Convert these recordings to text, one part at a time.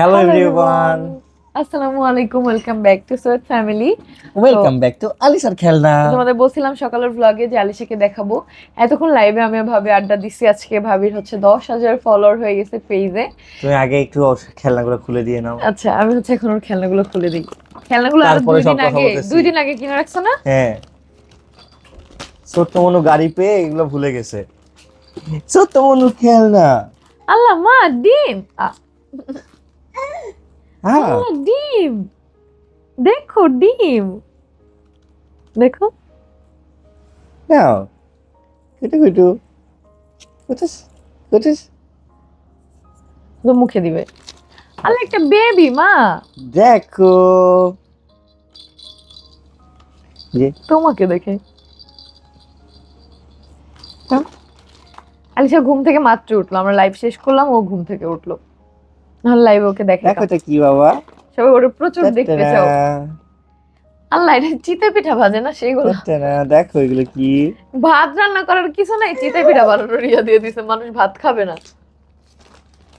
Hello everyone আসসালামু আলাইকুম welcome back to Syed family welcome back to আলিসার খেলনা তোমাদের বলছিলাম সকালের ভ্লগে যে আলিশাকে দেখাবো। এতক্ষণ লাইভে আমি ভাবে আড্ডা দিচ্ছি আজকে ভাবির হচ্ছে দশ হাজার ফলোয়ার হয়ে গেছে পেজে তুমি আগে একটু খেলনাগুলো খুলে দিয়ে নাও। আচ্ছা আমি হচ্ছে এখন ওর খেলনাগুলো খুলে দিই। খেলনাগুলো আরও দুই দিন আগে দুই দিন আগে কিনে রাখছো না? হ্যাঁ। ছোট্ট মনু গাড়ি পেয়ে এগুলো ভুলে গেছে। ছোট্ট মনু খেলনা। আল্লাহ মা ডিম। হ্যাঁ ডিম। দেখো ডিম। দেখো। নাও। কুটু কুটু কুটুস কুটুস তো মুখে দিবে। আল্লাহ একটা বেবি মা। দেখো। যে। তোমাকে দেখে? আলিশা ঘুম থেকে মাত্র উঠল। আমরা লাইভ শেষ করলাম ও ঘুম থেকে উঠল। লাইভ ওকে দেখে দেখো এটা কি বাবা? সবাই ওটা প্রচুর দেখতে চাও। আল্লাহ এটা চিতে পিঠা ভাজে না সেইগুলো টাটানা, দেখো এগুলো কি। ভাত রান্না করার কিছু নাই চিতে পিঠা বানানোর ইয়া দিয়ে দিছে। মানুষ ভাত খাবে না।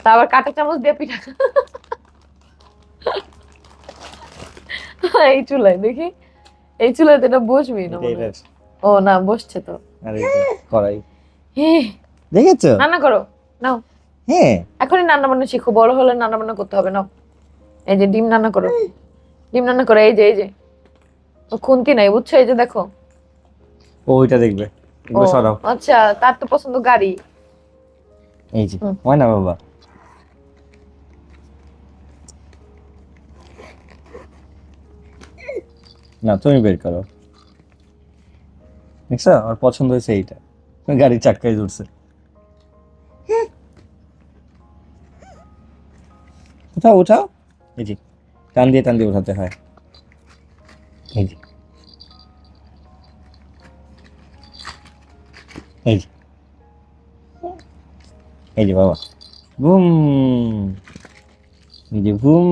তা আবার কাঁটা চামচ দিয়ে পিঠা এই চুলায় দেখি। এই চুলায় তো এটা বসবি না ও না বসছে তো। আর কড়াই। হে। দেখেছ? রান্না করো। নাও। হ্যাঁ। এখনই রান্না বান্না শিখো বড় হলে রান্না বান্না করতে হবে নাও। এই যে ডিম রান্না করো। ডিম রান্না করো এই যে এই যে। ও খুন্তি নাই বুঝছ? এই যে দেখো। ও ওইটা দেখবে। এগুলো সরাও। আচ্ছা তার তো পছন্দ গাড়ি। এই যে। হয় না বাবা? না তুমি বের করো। দেখছ? আমার পছন্দ হয়েছে এইটা। গাড়ির চাক্কায় জুড়ছে উঠাও উঠাও। এই যে, টান দিয়ে টান দিয়ে উঠাতে হয়। এই যে। এই যে। এই যে বাবা। বুম এই যে বুম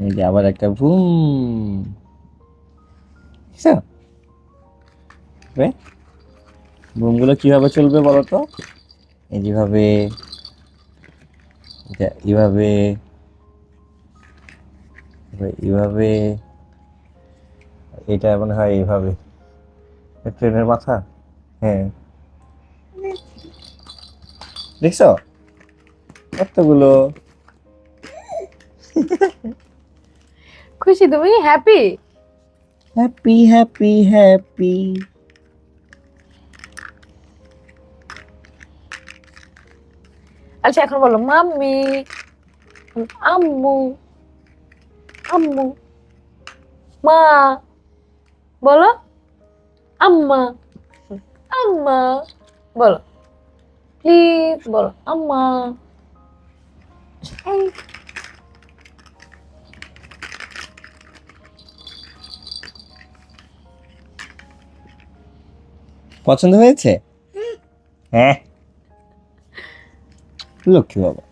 এই যে আবার একটা বুম বুমগুলো কীভাবে চলবে বলো তো? এই যেভাবে এটা এইভাবে এবার এটা মনে হয় এইভাবে। ট্রেনের মাথা? হ্যাঁ। দেখছ? কতগুলো? খুশি তুমি হ্যাপি হ্যাপি হ্যাপি হ্যাপি আচ্ছা এখন বলো মাম্মি আম্মু আম্মু মা বলো আম্মা আম্মা বলো প্লিজ বলো আম্মা। পছন্দ হয়েছে? হ্যাঁ। লক্ষ্মী বাবা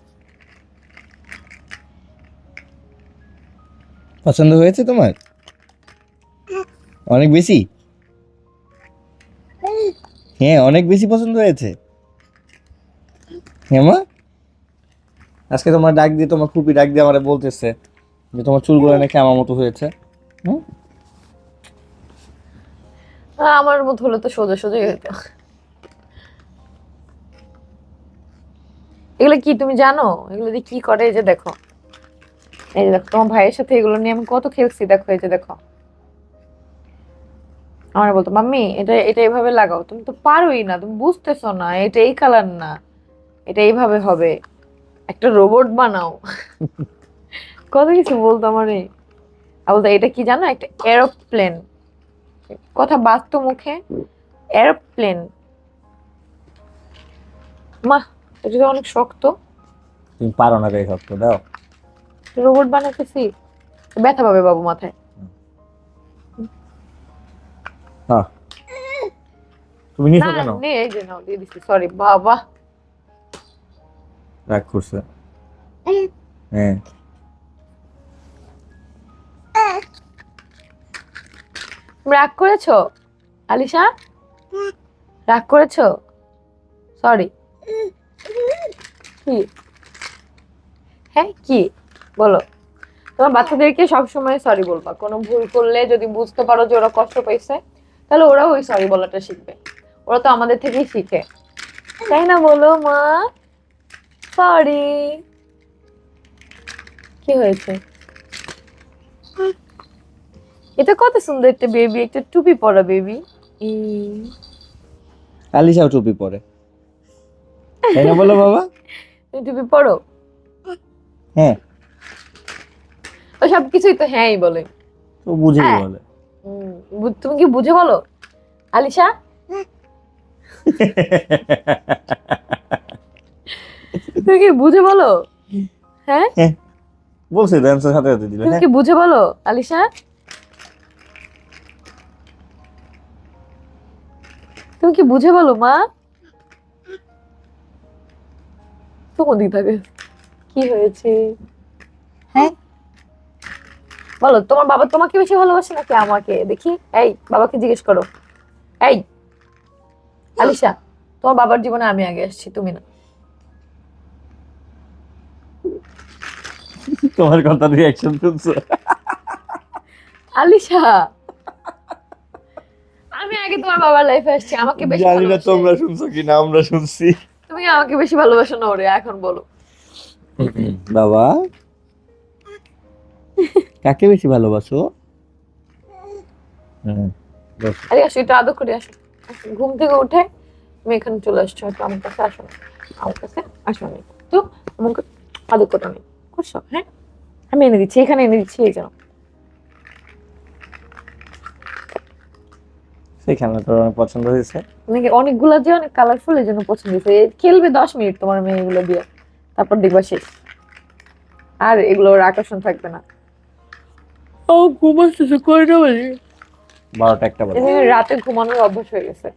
পছন্দ হয়েছে তোমার? অনেক বেশি? হ্যাঁ অনেক বেশি পছন্দ হয়েছে। হ্যাঁ মা? আজকে তোমার ডাক দিয়ে, তোমার খুবই ডাক দিয়ে আমার বলতেছে যে তোমার চুলগুলো নাকি আমার মতো হয়েছে। হুম? আমার মতো হলে তো সোজা হতো এগুলো কি তুমি জানো? এগুলো দিয়ে কি করে? এই যে দেখো। এই যে দেখো তোমার ভাইয়ের সাথে এগুলো নিয়ে আমি কত খেলছি দেখো এই যে দেখো। আমার বলতো মাম্মি এটা এটা এভাবে লাগাও। তুমি তো পারোই না তুমি বুঝতেছো না এটা এই কালার না এটা এইভাবে হবে। একটা রোবট বানাও। কত কিছু বলতো আমার। এই আর বলতো এটা কি জানো? একটা এরোপ্লেন। কথা বাস্তব মুখে এরোপ্লেন। মা এটা তো অনেক শক্ত। তুমি পারো না রে শক্ত দাও। রোবট বানাতেছি ব্যথা পাবে বাবু মাথায়। হ্যাঁ। তুমি নিছো কেন? নে এই যে নাও দিয়ে দিচ্ছি সরি বাবা। রাগ করছে। হ্যাঁ। রাগ করেছ? আলিশা? রাগ করেছ? সরি কি? হ্যাঁ কি? বলো। তোমার বাচ্চাদেরকে সবসময় সরি বলবা। কোনো ভুল করলে যদি বুঝতে পারো যে ওরা কষ্ট পাইছে তাহলে ওরা ওই সরি বলাটা শিখবে। ওরা তো আমাদের থেকেই শিখে। তাই না বলো মা? সরি কি হয়েছে? এটা কত সুন্দর একটা বেবি একটা টুপি পরা বেবি আলিশাও টুপি পরে। তাই না বলো বাবা? তুমি পরো হ্যাঁ। ও সব কিছুই তো হ্যাঁই বলে। তো বুঝে হ্যাঁ। বলে। তুমি কি বুঝে বলো? আলিশা? তুমি কি বুঝে বলো? হ্যাঁ? বলছে তো অ্যান্সার সাথে সাথে দিল। তুমি হ্যাঁ। কি বুঝে বলো আলিশা? তুমি কি বুঝে বলো মা? তো কোন দিক থাকে কি হয়েছে? হ্যাঁ? বলো তোমার বাবা তোমাকে বেশি ভালোবাসে নাকি আমাকে? দেখি। এই বাবাকে জিজ্ঞেস করো। এই আলিশা তোমার বাবার জীবনে আমি আগে আসছি তুমি না। তোমার কথা রিয়াকশন শুনছো আলিশা আমি আগে তোমার বাবার লাইফে আসছি আমাকে বেশি জানি না তোমরা শুনছো কি না আমরা শুনছি। তুমি আমাকে বেশি ভালোবাসো না ওরে এখন বলো। বাবা? কাকে বেশি ভালোবাসো? হুম, আরে আসো একটু আদর করে আসো। ঘুম থেকে উঠে তুমি এখানে চলে আসছো একটু আমার কাছে আসো না। আমার কাছে আসো না। তো আমাকে আদর করে নি করছ? হ্যাঁ আমি এনে দিচ্ছি এখানে এনে দিচ্ছি এই জন্য সেই অনেক পছন্দ হয়েছে। অনেক অনেকগুলো যে অনেক কালারফুল এই জন্য পছন্দ হয়েছে। খেলবে দশ মিনিট তোমার মেয়ে এগুলো দিয়ে। তারপর দেখবা শেষ। আর এগুলো ওর আকর্ষণ থাকবে না। ও ঘুমাচ্ছে কয়টা বাজে? বারোটা একটা বাজে। রাতে ঘুমানোর অভ্যাস হয়ে গেছে।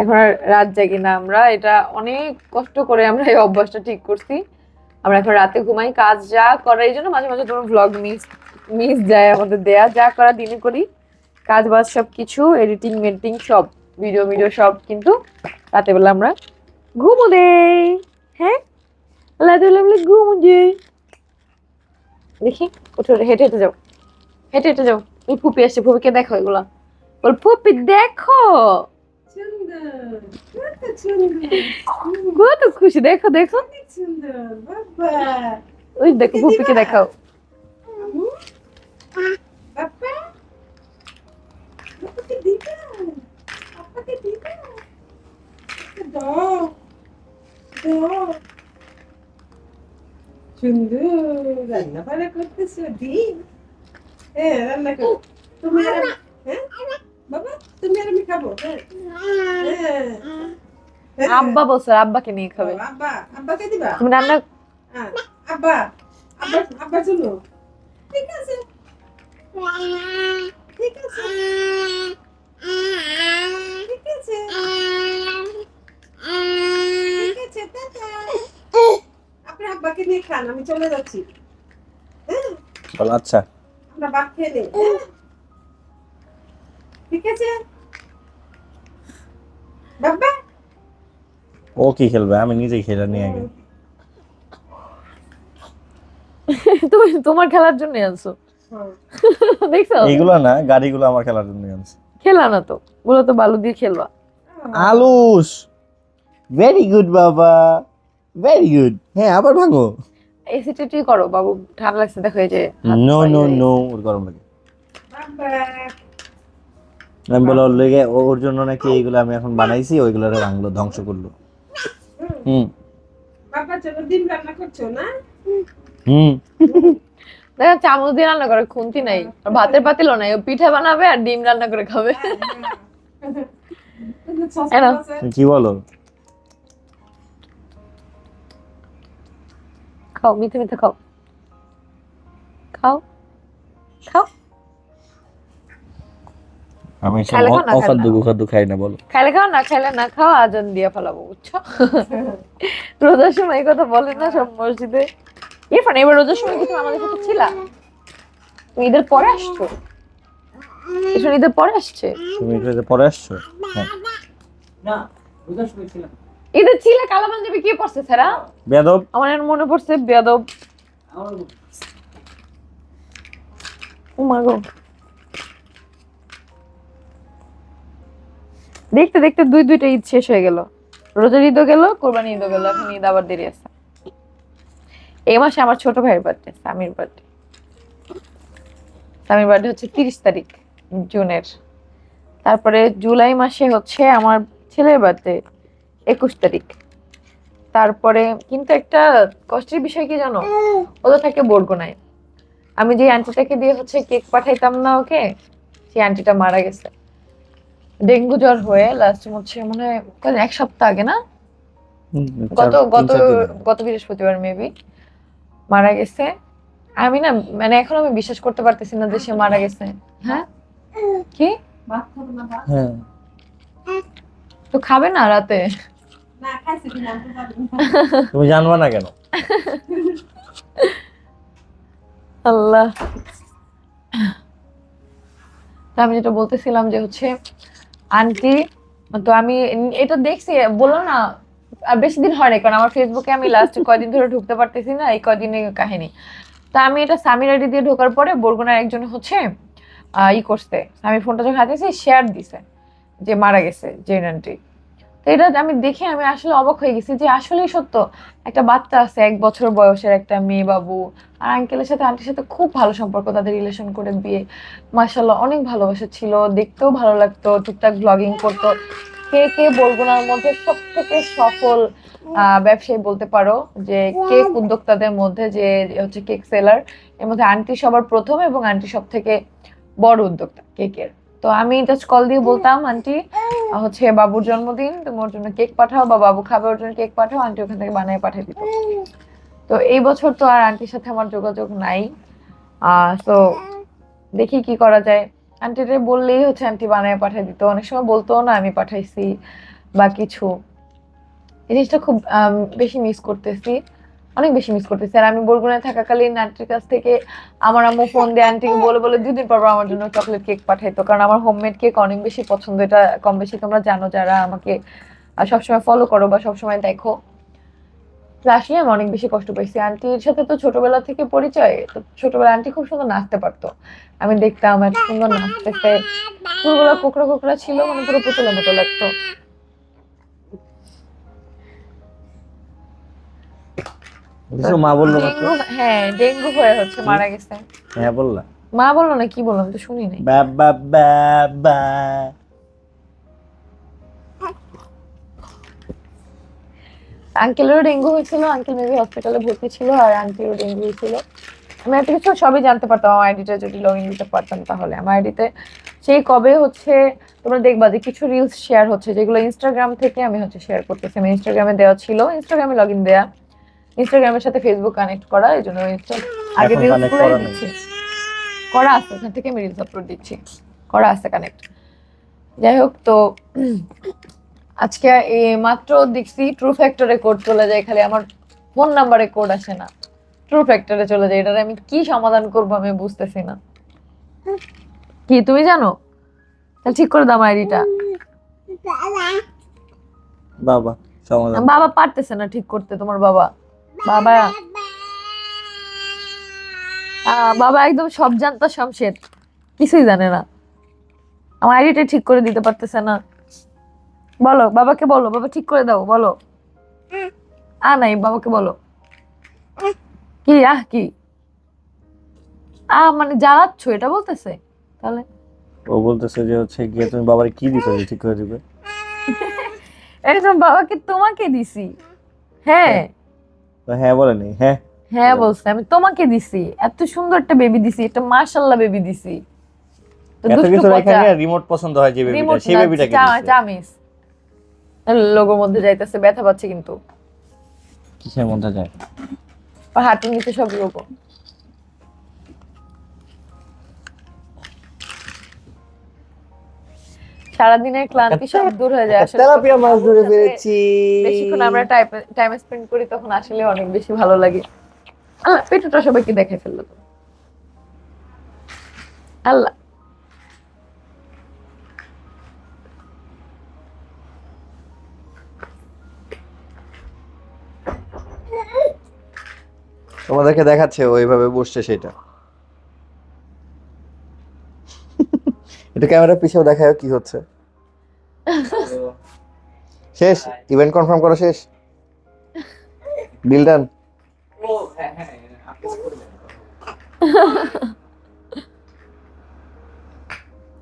এখন আর রাত জাগি না আমরা। এটা অনেক কষ্ট করে আমরা এই অভ্যাসটা ঠিক করছি। আমরা এখন রাতে ঘুমাই কাজ যা করার এই জন্য মাঝে মাঝে তোমার ভ্লগ মিস মিস যায়। আমাদের দেয়া যা করা দিনে করি। কাজ বাজ সব কিছু এডিটিং মেডিটিং সব ভিডিও ভিডিও সব কিন্তু রাতে বেলা আমরা ঘুমো দেই হ্যাঁ? রাতে বেলা আমরা ঘুমো দেই। দেখি, উঠে, হেঁটে হেঁটে যাও। হেঁটে হেঁটে যাও। এই ফুপি আসছে, ফুপিকে দেখো এগুলা। বল, ফুপি, দেখো! কত খুশি, দেখো দেখো। ওই দেখো, ফুপিকে দেখাও। আমু বাবা বাবাকে দিবা বাবাকে দিবা দাও দাও সুন্দর রান্না ভালো করতেছো ডিম হ্যাঁ রান্না করো তুমি আর আমি- হ্যাঁ বাবা তুমি আর আমি খাব হ্যাঁ হ্যাঁ হ্যাঁ। আব্বা বলছে আব্বাকে নিয়ে খাবে ও, আব্বা আব্বাকে দিবা তুমি রান্না হ্যাঁ, আব্বা আব্বা আব্বা চলো ঠিক আছে ঠিক আছে। ঠিক আছে। ঠিক আছে টাটা। আপনি আব্বাকে নিয়ে খান আমি চলে যাচ্ছি। হ্যাঁ? বল আচ্ছা। আমরা খেয়ে নেই হ্যাঁ? ঠিক আছে। বাবা ও কি খেলবে? আমি নিজেই খেলে নিয়ে আগে। তুমি তোমার খেলার জন্য আনছো। দেখছ? এইগুলো না গাড়িগুলো আমার খেলার জন্য আনছে খেলা না তো বলো তো বালু দিয়ে খেলবা। আলুস। ভেরি গুড বাবা। ভেরি গুড হ্যাঁ আবার ভাঙো। এসি টেটি করো বাবু ঠান্ডা লাগছে দেখো এই যে নো নো। নো ওর গরম লাগে। আমি বলে ওর লেগে ওর জন্য নাকি এইগুলো আমি এখন বানাইছি ওইগুলো ভাঙলো ধ্বংস করল। হুম। বাবা চলো ডিম রান্না করছ না? হুম। দেখো চামচ দিয়ে রান্না করে খুন্তি নাই। ভাতের পাতিলও নাই পিঠা বানাবে আর ডিম রান্না করে খাবে। কি বলো? খাও মিথে মিথে খাও। খাও। খাও। আমি খাইলে খাও না, অফার দুগু খাদ্য খাই না বলো। খাইলে খাও না খাইলে না খাও আজান দিয়ে ফেলাবো বুঝছ? রোজার সময় এই কথা বলে না সব মসজিদে। ইরফান এবার রোজার সময় কি তুমি আমাদের সাথে ছিলা? তুমি ঈদের পরে আসছো? ঈদের পরে আসছে? তুমি একটু পরে আসছো? হ্যাঁ। না রোজার সময় ছিলাম। ঈদের ছিলে কালা পাঞ্জাবি কি পড়ছে স্যারা বেদব আমার মনে পড়ছে বেয়াদব। ও মা গো। দেখতে দেখতে দুই দুইটা ঈদ শেষ হয়ে গেল। রোজার ঈদও গেল কোরবানি ঈদও গেল এখন ঈদ আবার দেরি আছে। এই মাসে আমার ছোট ভাইয়ের birthday Samir birthday Samir birthday হচ্ছে তিরিশ তারিখ জুনের। তারপরে জুলাই মাসে হচ্ছে আমার ছেলের বার্থডে একুশ তারিখ। তারপরে কিন্তু একটা কষ্টের বিষয় কি জানো? ও তো থাকে বরগুনায়। আমি যে আন্টিটাকে দিয়ে হচ্ছে কেক পাঠাইতাম না ওকে সেই আন্টিটা মারা গেছে। ডেঙ্গু জ্বর হয়ে লাস্ট হচ্ছে মনে হয় এক সপ্তাহ আগে না? গত গত। গত বৃহস্পতিবার মেবি মারা গেছে। আমি না মানে এখন আমি বিশ্বাস করতে পারতেছি না যে সে মারা গেছে। হ্যাঁ? কি? হ্যাঁ। তো খাবে না রাতে? না খাইছি কিনা আমি তো জানি না। তুমি জানবা না কেন? আল্লাহ। তা আমি যেটা বলতেছিলাম যে হচ্ছে আন্টি তো আমি এটা দেখছি বলল না বেশি দিন হয় না কারণ আমার ফেসবুকে আমি লাস্ট কয়দিন ধরে ঢুকতে পারতেছি না, এই কয়দিনের কাহিনী। তা আমি এটা সামির আইডি দিয়ে ঢোকার পরে বরগুনার একজন হচ্ছে ই করছে। আমি ফোনটা যখন হাতেছি শেয়ার দিছে যে মারা গেছে জেন আন্টি তো এটা আমি দেখে আমি আসলে অবাক হয়ে গেছি যে আসলেই সত্য, একটা বাচ্চা আছে, এক বছর বয়সের একটা মেয়ে বাবু, আর আঙ্কেলের সাথে আন্টির সাথে খুব ভালো সম্পর্ক, তাদের রিলেশন করে বিয়ে। মাশাল্লাহ অনেক ভালোবাসা ছিল, দেখতেও ভালো লাগতো, টুকটাক ব্লগিং করতো। কে কে বলগুনার মধ্যে সব থেকে সফল ব্যবসায়ী বলতে পারো? যে কেক উদ্যোক্তাদের মধ্যে যে হচ্ছে কেক সেলার এর মধ্যে আন্টি সবার প্রথম এবং আন্টি সব থেকে বড় উদ্যোক্তা কেকের। তো আমি জাস্ট কল দিয়ে বলতাম আন্টি হচ্ছে বাবুর জন্মদিন তোমার জন্য কেক পাঠাও বা বাবু খাবে ওর জন্য কেক পাঠাও আন্টি ওখান থেকে বানিয়ে পাঠিয়ে দিত। তো এই বছর তো আর আন্টির সাথে আমার যোগাযোগ নাই। তো দেখি কি করা যায়। আন্টিরে বললেই হচ্ছে আন্টি বানায় পাঠিয়ে দিত। অনেক সময় বলতো না, আমি পাঠাইছি বা কিছু। এই জিনিসটা খুব বেশি মিস করতেছি। অনেক বেশি মিস করতেছি। আর আমি বরগুনায় থাকাকালীন আন্টির কাছ থেকে আমার আম্মু ফোন দিয়ে আন্টিকে বলে বলে, দুদিন পর আমার জন্য চকলেট কেক পাঠাইতো। কারণ আমার হোমমেড কেক অনেক বেশি পছন্দ। এটা কম বেশি তোমরা জানো যারা আমাকে সবসময় ফলো করো বা সবসময় দেখো। আসলে আমি অনেক বেশি কষ্ট পাইছি। আন্টির সাথে তো ছোটবেলা থেকে পরিচয় তো ছোটবেলা আন্টি খুব সুন্দর নাচতে পারতো। আমি দেখতাম এত সুন্দর নাচতেছে। চুলগুলো কোকড়া কোকড়া ছিল মানে পুরো পুতুলের মতো লাগতো। মা বলল হ্যাঁ ডেঙ্গু হয়ে হচ্ছে মারা গেছে। হ্যাঁ বললা। মা বলল না কি বললাম তো শুনি নাই। বা বা বা বা আঙ্কেলেরও ডেঙ্গু হয়েছিল আঙ্কেল মেবি হসপিটালে ভর্তি ছিল আর আন্টিরও ডেঙ্গু হয়েছিল। আমি এত কিছু সবই জানতে পারতাম আমার আইডিটা যদি লগ ইন দিতে পারতাম তাহলে। আমার আইডিতে সেই কবে হচ্ছে তোমরা দেখবা যে কিছু রিলস শেয়ার হচ্ছে যেগুলো ইনস্টাগ্রাম থেকে আমি হচ্ছে শেয়ার করতেছি। আমি ইনস্টাগ্রামে দেওয়া ছিল ইনস্টাগ্রামে লগ ইন দেওয়া ইনস্টাগ্রামের সাথে ফেসবুক কানেক্ট করা এই জন্য আগে এখন রিলস connect করা নেই। দিচ্ছি। করা আছে ওখান থেকে আমি রিলস আপলোড দিচ্ছি। করা আছে কানেক্ট যাই হোক তো আজকে এই মাত্র দেখছি ট্রু ফ্যাক্টরে কোড চলে যায় খালি আমার ফোন নাম্বারে কোড আসে না। ট্রু ফ্যাক্টরে চলে যায় এটার আমি কি সমাধান করব আমি বুঝতেছি না। কি তুমি জানো? তাহলে ঠিক করে দাও আইডিটা বাবা সমাধান। বাবা পারতেছে না ঠিক করতে তোমার বাবা। বাবা। আহ, বাবা একদম সব জানতা শমশের কিছুই জানে না। আমার আইডিটা ঠিক করে দিতে পারতেছে না। বলো বাবাকে বলো বাবা ঠিক করে দাও বলো। আ নাই বাবাকে বলো। কি আহ কি? আ মানে জ্বালাচ্ছ এটা বলতেছে? তাহলে? ও বলতেছে যে হচ্ছে গিয়ে তুমি বাবার কি দিতে যে ঠিক করে দিবে? একদম বাবাকে তোমাকে দিছি। হ্যাঁ। তো হ্যাঁ বলেনি হ্যাঁ? হ্যাঁ বলছে আমি তোমাকে দিছি। এত সুন্দর একটা বেবি দিছি একটা মাশাল্লাহ বেবি দিছি। তো দুষ্টু রিমোট পছন্দ হয় যে বেবিটা সেই বেবিটা কি দিছে? চামিস লোগোর মধ্যে যাইতেছে ব্যথা পাচ্ছে কিন্তু। কিসের মধ্যে যায়? হাঁটুর নিচে সব লোগো। সারাদিনের ক্লান্তি সব দূর হয়ে যায় আসলে তেলাপিয়া মাছ ধরে পেরেছি বেশিক্ষণ আমরা টাইম স্পেন্ড করি তখন আসলে অনেক বেশি ভালো লাগে। আল্লাহ পেটুটা সবাইকে দেখে ফেলল তো। আল্লাহ। তোমাদেরকে দেখাচ্ছে ওইভাবে বসছে সেটা। এটা ক্যামেরা পিছেও দেখায় কি হচ্ছে। শেষ ইভেন্ট কনফার্ম করা শেষ। ডিল ডান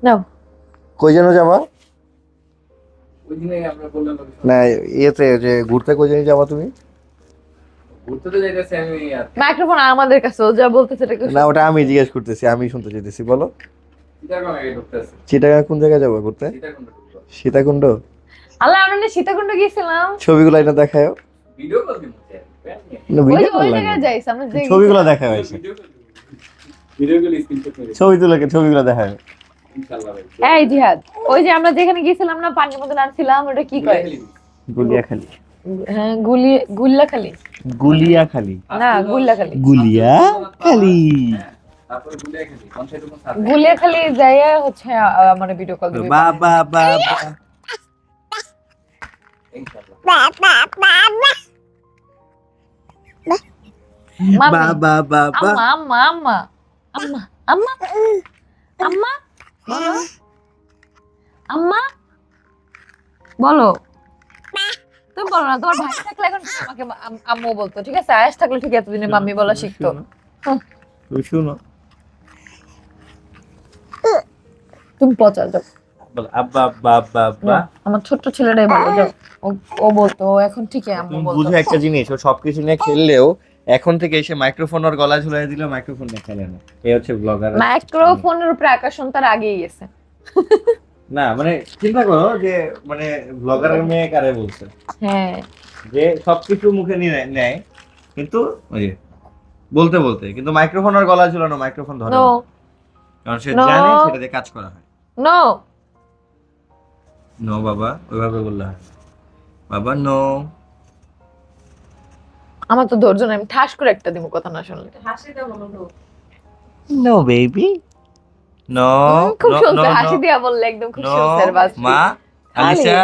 নাও কই যেন যাবা? না ইয়েতে যে ঘুরতে কই যেন যাবা তুমি ঘুরতে তো যাইতেছি আমি আর মাইক্রোফোন আমাদের কাছে ও যা বলতেছে এটা না ওটা আমি জিজ্ঞেস করতেছি আমি শুনতে চাইতেছি বলো। চিটাগং কোন জায়গায় যাব ঘুরতে? সীতাকুণ্ড আল্লাহ আমরা না সীতাকুণ্ড গিয়েছিলাম। ছবিগুলো এটা দেখায় ভিডিও কল দিন ছবিগুলো দেখায় হয়েছে। ভিডিও কল স্ক্রিনশট ছবি তুলে ছবিগুলো দেখায়। ইনশাআল্লাহ ভাই। এই জিহাদ ওই যে আমরা যেখানে গিয়েছিলাম না পানির মধ্যে নামছিলাম ওটা কি কয়? গুলিয়াখালী। হ্যাঁ গুল্লাখালি। গুলিয়াখালী। না গুল্লাখালি। যাইয়া হচ্ছে আমার ভিডিও কল দিবি বাবা বাবা ইনশাআল্লাহ মাম্মি। বাবা বাবা আম্মা আম্মা আম্মা। আম্মা আম্মা। আম্মা আম্মা। বলো। তুমি বলো না তোমার ভাই থাকলে এখন আমাকে আম্মু বলতো ঠিক আছে? আয়াস থাকলে ঠিক এতদিনে মাম্মি বলা শিখতো। তুই শুনো। তুমি পচা যাও। আব্বা আব্বা আব্বা আব্বা। আমার ছোট্ট ছেলেটাই ভালো যাও। ও- বলতো এখন ঠিকই আম্মু তুমি বলতো। বুঝো একটা জিনিস ও সবকিছু নিয়ে খেললেও এখন থেকে এসে মাইক্রোফোন ওর গলায় ঝুলাই দিলে মাইক্রোফোন নিয়ে খেলে না। এই হচ্ছে ব্লগার মাইক্রোফোনের উপরে আকাশন তার আগেই গেছে। না মানে চিন্তা করো যে মানে ব্লগারের মেয়ে কারে বলছে? হ্যাঁ। যে সবকিছু মুখে নিয়ে নেয়- কিন্তু ওই যে বলতে বলতে কিন্তু মাইক্রোফোন আর গলায় ঝুলানো মাইক্রোফোন ধরে নো না। কারণ সে জানে সেটা দিয়ে কাজ করা হয়। নো নো বাবা ওইভাবে বললে হয় বাবা নো আমার তো ধৈর্য নাই আমি ঠাস করে একটা দিব কথা না শুনলে। হাসিটা বলো তো। নো বেবি নো খুব শুনছে হাসি দিয়া বললে একদম খুব আর বাস। মা আলিশা।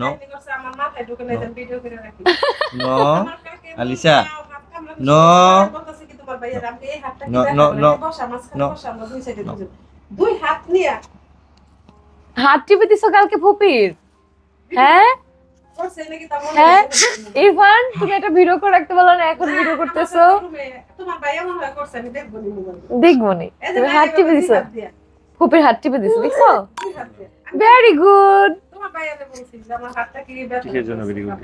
নো আলিশা। দুই হাত নিয়ে হাত টিপে দিছো কালকে ফুপির? হ্যাঁ? হ্যাঁ? হয়। ইরফান তুমি একটা ভিডিও করে রাখতে বলো না এখন ভিডিও করতেছো? দেখব নি তুমি হাত টিপে দিছো? হাত ফুপির হাত টিপে দিছো দেখছ? ভেরি গুড তোমার ভাইয়ারে যে আমার হাতটা কি ব্যথা কিসের জন্য করছে। very good?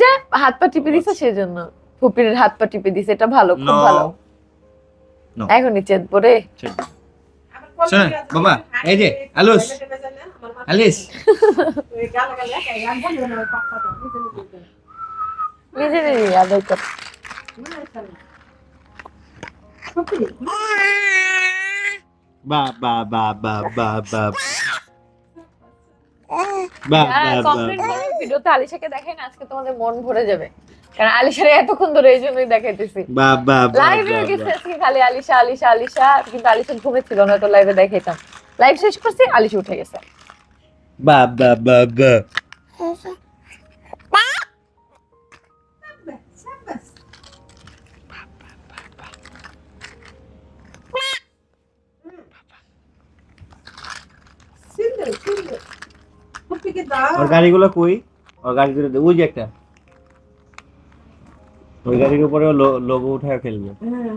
যা হাত পা টিপে দিছো সেজন্য। ফুপির হাত পা টিপে দিছে এটা ভালো খুব ভালো। No. এখন নিচে পরে শোনেন, বাবা, এই যে, আলুস। আলিস। করে। বা বা বা বা বা বা বা বা ভিডিওতে আলিশাকে দেখাই আজকে তোমাদের মন ভরে যাবে। কারণ আলিশারে এতক্ষণ ধরে এই জন্যই দেখাইতেছি। বা বা বা লাইভে গেছে আজকে খালি আলিশা আলিশা আলিশা কিন্তু আলিশা ঘুমেছিল না তো লাইভে দেখাইতাম। লাইভ শেষ করছি আলিশা উঠে গেছে। বা বা বা বা ওর গাড়িগুলো কই? ওর গাড়িগুলো ওই যে একটা। ওই গাড়ির উপরে লোগো উঠায় ফেলবে হ্যাঁ।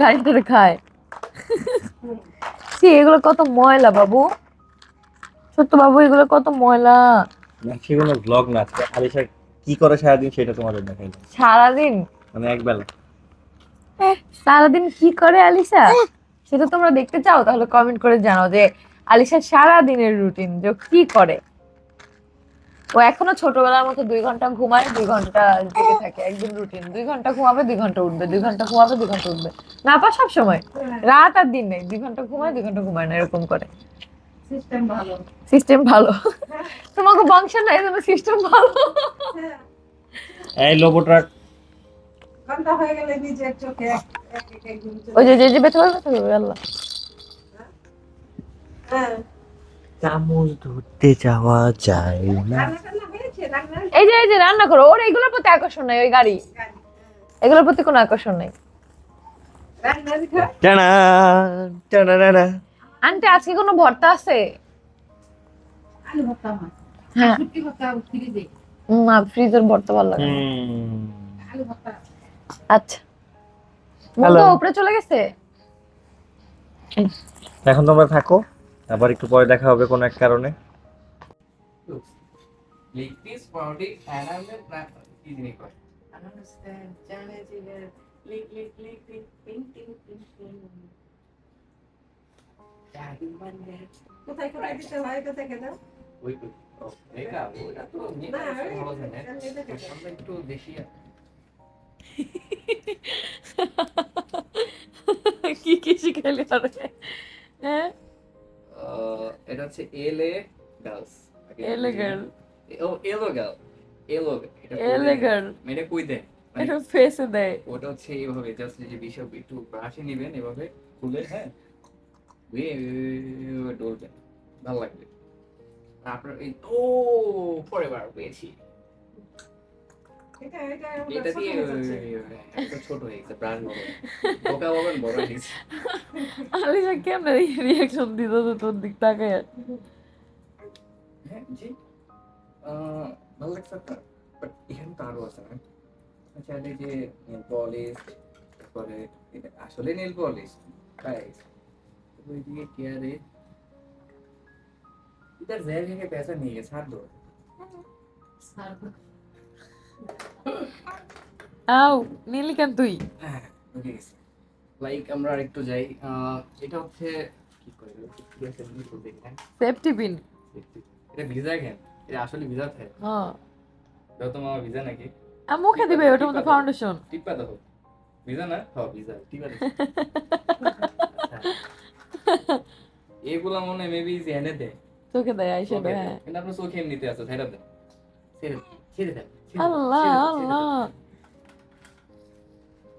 দিলাম গাড়িটা খায়। সে এগুলো কত ময়লা বাবু। ছোট্ট বাবু এগুলো কত ময়লা। না সেগুলো ব্লগ না আজকে আলিশা কি করে সারাদিন সেটা তোমাদের দেখাইলাম সারাদিন? মানে এক বেলা সারাদিন কি করে আলিশা? সেটা তোমরা দেখতে চাও তাহলে কমেন্ট করে জানাও যে আলিশা সারা দিনের রুটিন যে কি করে। ও এখনও ছোটবেলার মতো দুই ঘণ্টা ঘুমায় দুই ঘণ্টা জেগে থাকে। একদিন রুটিন দুই ঘণ্টা ঘুমাবে দুই ঘণ্টা উঠবে দুই ঘণ্টা ঘুমাবে দুই ঘণ্টা উঠবে। না পা সব সময়। রাত আর দিন নেই। দুই ঘণ্টা ঘুমায় দুই ঘণ্টা ঘুমায় না এরকম করে। সিস্টেম ভালো। সিস্টেম ভালো। তোমাকে বংশ নাই জন্য সিস্টেম ভালো। এই লোবো ট্রাক ঘণ্টা হয়ে গেলে নিজের চোখে এক এক এক এক ঘুম ওই যে যে যে বেঁচে পারবে আল্লাহ হ্যাঁ। চামচ ধরতে যাওয়া যায় না। এই যে এই যে রান্না করো। ওর এইগুলোর প্রতি আকর্ষণ নাই ওই গাড়ি। এগুলোর প্রতি কোনো আকর্ষণ নেই। রান্না ঘর টানা টানা টানা। আন্টি আজকে কোনো ভর্তা আছে? আলু ভর্তা মাছ হ্যাঁ। ভর্তা ফ্রিজে না ফ্রিজের ভর্তা ভালো লাগে না। হুম। আলু ভর্তা। আচ্ছা। উপরে চলে গেছে? এখন তোমরা থাকো। আবার একটু পরে দেখা হবে কোনো এক কারণে. কোথায় দিতে হয় ওই কি কি শিখাইলি আরে হ্যাঁ? এটা হচ্ছে এ গার্লস এলে গার্ল ও এলো গার্ল এলো এল এ গার্ল মেরে কই দেয় মানে এটা ফেসে দেয়। ওটা হচ্ছে এইভাবে জাস্ট যে বিষয় একটু ব্রাশে নেবেন এভাবে খুলে হ্যাঁ? উই ডলবেন ভালো লাগবে। আপনার এই ও পরে বার পেয়েছি। এটা এটা এটা দিয়ে একটা ছোট হয়ে গেছে ব্রাশ বড় বোকা বলবেন বড় হয়ে গেছে আলিশা কেমনে রিয়াকশন দিত তো তোর দিক তাকায় হ্যাঁ জি আহ, ভালো লাগছে আপনার বাট এখানে তো আরো আছে না আচ্ছা এই যে নেল পলিশ তারপরে এটা আসলে নেল পলিশ তাই ওইদিকে কেয়ারে इधर जहर के पैसा नहीं है साथ दो আও নীলি কেন তুই? হ্যাঁ লাইক আমরা আরেকটু যাই। এটা হচ্ছে কি করে? আমি হ্যাঁ সেফটি পিন এটা ভিজা কেন? এটা আসলে ভিজা থাকে। হ্যাঁ। দাও তো মামা ভিজা নাকি? আর মুখে দিবে ওটা মধ্যে ফাউন্ডেশন টিপা দাও। ভিজা না? হ্যাঁ ভিজা। টিপা দাও। এগুলা মনে মেবি এনে দেয়। চোখে দেয় আইসে দেয়। হ্যাঁ। কিন্তু আপনার চোখে এমনিতে আছে ছেড়ে দেন ছেড়ে ছেড়ে দেন, আল্লাহ। আল্লাহ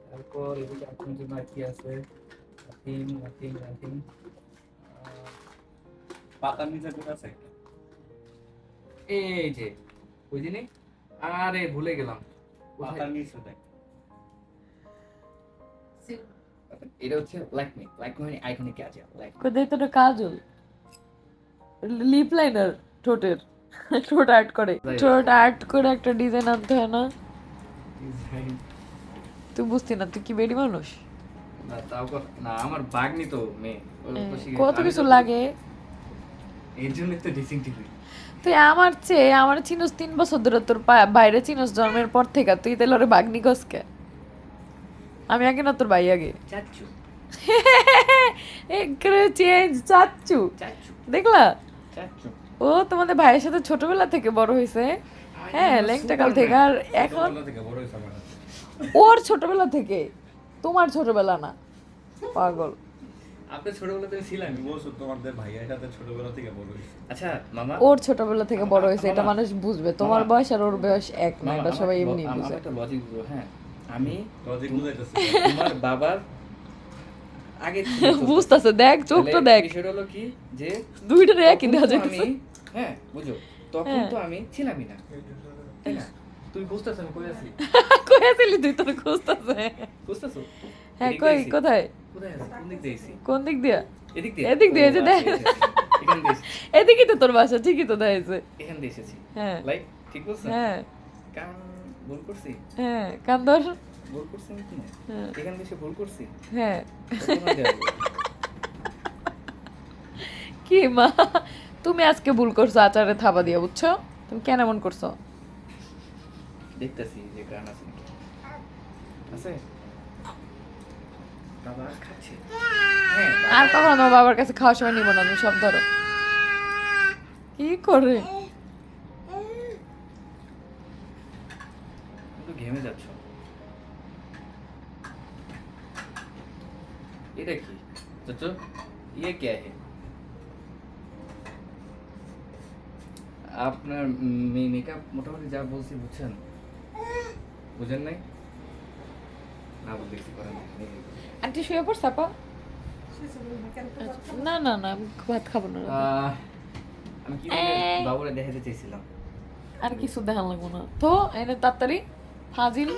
তারপর এদিকে আপনার জন্য আর কি আছে নাথিং নাথিং নাথিং পাতার নিচে কোথা আছে এই যে জিনিস আরে ভুলে গেলাম পাতার নিচে দেখ এটা হচ্ছে লাইকমি মানে আইকনিক আছে লাইক কোথায় তো কাজল লিপ লাইনার ঠোঁটের ঠোঁট আর্ট করে. ঠোঁট আর্ট করে একটা ডিজাইন আনতে হয় না? তুই বুঝতি না তুই কি বেডি মানুষ? না তাও কথা- না আমার বাগনি তো মেয়ে। ওর এ, তো শিখে- কত কিছু লাগে? এর জন্য তো ড্রেসিং টেবিল তুই আমার চেয়ে আমার চিনোস তিন বছর ধরে তোর বাইরে চিনোস জন্মের পর থেকে। তুই তাহলে ওরে বাগনি আমি আগে না তোর ভাই আগে? চাচ্ছু চেঞ্জ চাচ্ছু চাচ্ছু দেখলা? চাচ্ছু ও তোমাদের ভাইয়ের সাথে ছোটবেলা থেকে বড় হয়েছে হ্যাঁ ল্যাংটা কাল থেকে আর এখন ওর ছোটবেলা থেকে? তোমার ছোটবেলা না। পাগল। আপনার ছোটবেলা থেকে বলছো তোমাদের ভাইয়া ছোটবেলা থেকে বড় হয়েছে আচ্ছা মামা? ওর ছোটবেলা থেকে বড় হয়েছে এটা মানুষ বুঝবে। তোমার বয়স আর ওর বয়স এক না এটা সবাই এমনি বুঝে। একটা লজিক বুঝো হ্যাঁ। আমি লজিক বুঝাইতেছে। তোমার বাবার আগে বুঝতেছে দেখ চোখ তো দেখ। বিষয়টা হলো কি যে আমি হ্যাঁ বুঝো। তখন হ্যাঁ। তো আমি ছিলামই না। তাই না? তুমি বুঝতেছো আমি কই আছি কই আছিলি তুই তোর খুঁজতেছে। বুঝতেছো হ্যাঁ কই কোথায়? কোথায় কোন দিক দিয়ে আছি কোন দিক দিয়া? এদিক দিয়ে। এদিক দিয়ে, যে আচ্ছা, দেখ। এদিকে তো তোর বাসা ঠিকই তো দেখাইছে এখান দিয়ে এসেছি। হ্যাঁ। লাইক ঠিক বলছো? হ্যাঁ। কাম ভুল করছি? হ্যাঁ কান্দর ভুল করছি হ্যাঁ। এখান এসে ভুল করছি? হ্যাঁ। কি মা? তুমি আজকে ভুল করছ আচারে থাবা দিয়ে বুঝছ? তুমি কেন এমন করছ? দেখতেছি যে গান আছে আছে? বাবা খাচ্ছে। হ্যাঁ আর কখনো তোমার বাবার কাছে খাওয়ার সময় নিব না তুমি সব ধরো। কি করে? ঘেমে যাচ্ছ। এটা কি চাচু ইয়ে কে হে আপনার মেকআপ মোটামুটি যা বলছি বুঝছেন বুঝেন নাই না বলতে কিছু করেন না আন্টি শুয়ে পড়ছ আপা না না না আমি ভাত খাব না আহ, আমি কি বলে। বাবুরে দেখাতে চাইছিলাম আর কিছু দেখান লাগবো না তো এনে তাড়াতাড়ি ফাজিল